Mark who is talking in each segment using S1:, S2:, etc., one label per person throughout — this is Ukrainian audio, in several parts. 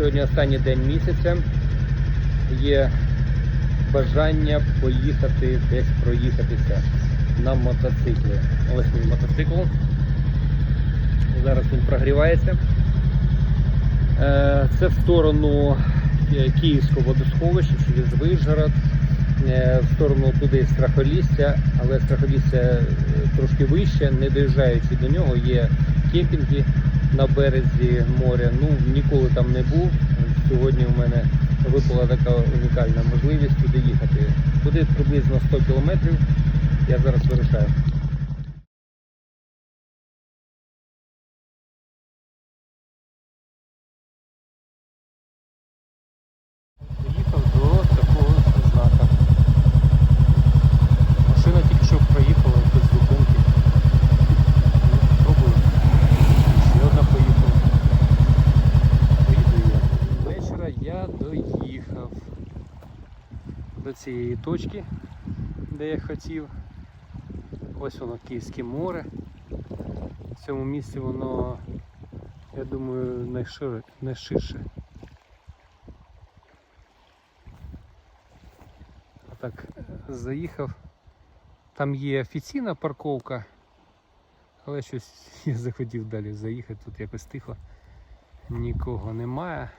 S1: Сьогодні останній день місяця. Є бажання поїхати десь проїхатися на мотоциклі. Ось мій мотоцикл. Зараз він прогрівається. Е, Це в сторону е, Київського водосховища через Вижгород, е, в сторону туди Страхолістя, але Страхолістя е, трошки вище, не доїжджаючи до нього, є кемпінги на березі моря. Ну, ніколи там не був. Сьогодні в мене випала така унікальна можливість туди їхати. Туди приблизно 100 кілометрів. Я зараз вирушаю. Доїхав до цієї точки, де я хотів. Ось воно Київське море. В цьому місці воно, я думаю, найширше. Так, заїхав. Там є офіційна парковка, але щось я захотів далі заїхати, тут якось тихо, нікого немає.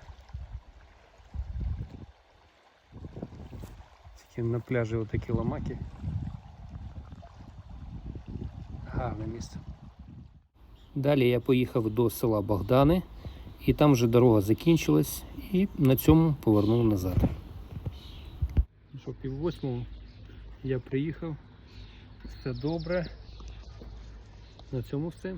S1: Тільки на пляжі отакі ламаки. Гарне місце. Далі я поїхав до села Богдани, і там вже дорога закінчилась, і на цьому повернув назад. Що пів восьмого я приїхав. Все добре. На цьому все.